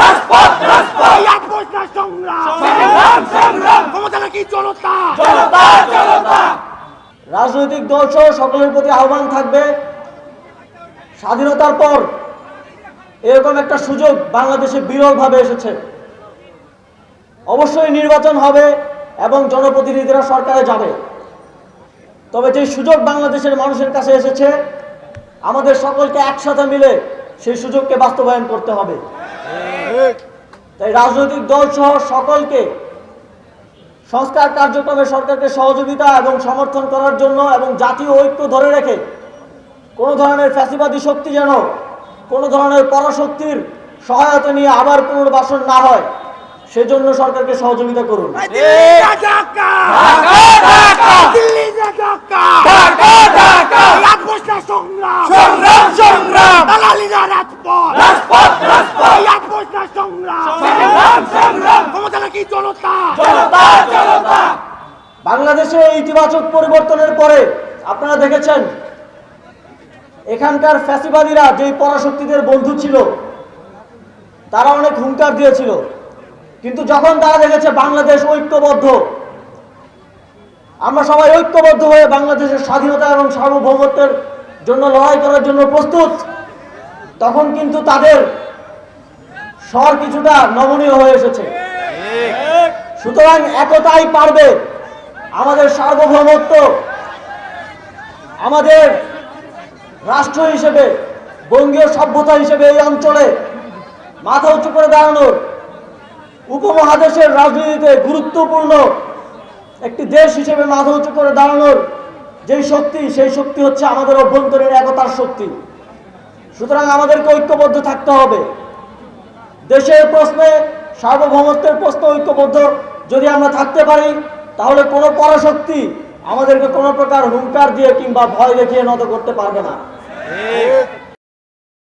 রাজপথ রাজপথ এই আপোষ না সংগ্রাম। সংগ্রাম ক্ষমতা জনতা? জনতা জনতা। রাজনৈতিক দল সহ সকলের প্রতি আহ্বান থাকবে। স্বাধীনতার পর এরকম একটা সুযোগ বাংলাদেশে বিরলভাবে এসেছে। অবশ্যই নির্বাচন হবে এবং জনপ্রতিনিধিরা সরকারে যাবে। তবে যে সুযোগ বাংলাদেশের মানুষের কাছে এসেছে আমাদের সকলকে একসাথে মিলে সেই সুযোগকে বাস্তবায়ন করতে হবে। তাই রাজনৈতিক দল সহ সকলকে সংস্কার কার্যক্রমে সরকারকে সহযোগিতা এবং সমর্থন করার জন্য এবং জাতীয় ঐক্য ধরে রেখে কোনো ধরনের ফ্যাসিবাদী শক্তি যেন কোনো ধরনের পরাশক্তির সহায়তা নিয়ে আবার পুনর্বাসন না হয় সেজন্য সরকারকে সহযোগিতা করুন। দিল্লি ঢাকা! দিল্লি ঢাকা! রাজপথ সংগ্রাম! সংগ্রাম সংগ্রাম দালালিরা রাজপথ রাজপথ রাজপথ রাজপথ সংগ্রাম সংগ্রাম সংগ্রাম ক্ষমতা নাকি জনতা। জনতা জনতা। বাংলাদেশে ইতিবাচক পরিবর্তনের পরে আপনারা দেখেছেন এখানকার ফ্যাসিবাদীরা যেই পরাশক্তিদের বন্ধু ছিল তারা অনেক হুঙ্কার দিয়েছিল। কিন্তু যখন তারা দেখেছে বাংলাদেশ ঐক্যবদ্ধ আমরা সবাই ঐক্যবদ্ধ হয়ে বাংলাদেশের স্বাধীনতা এবং সার্বভৌমত্বের জন্য লড়াই করার জন্য প্রস্তুত তখন কিন্তু তাদের স্বর কিছুটা নমনীয় হয়ে এসেছে। সুতরাং একতাই পারবে আমাদের সার্বভৌমত্ব। আমাদের রাষ্ট্র হিসেবে, বঙ্গীয় সভ্যতা হিসেবে এই অঞ্চলে মাথা উঁচু করে দাঁড়ানোর উপমহাদেশের রাজনীতিতে গুরুত্বপূর্ণ একটি দেশ হিসেবে মাথা উঁচু করে দাঁড়ানোর যেই শক্তি, সেই শক্তি হচ্ছে আমাদের অভ্যন্তরীণ একতার শক্তি। সুতরাং আমাদেরকে ঐক্যবদ্ধ থাকতে হবে। দেশের প্রশ্নে সার্বভৌমত্বের প্রশ্ন ঐক্যবদ্ধ। যদি আমরা থাকতে পারি, তাহলে কোনো পরাশক্তি আমাদেরকে কোনো প্রকার হুঙ্কার দিয়ে কিংবা ভয় দেখিয়ে নত করতে পারবে না।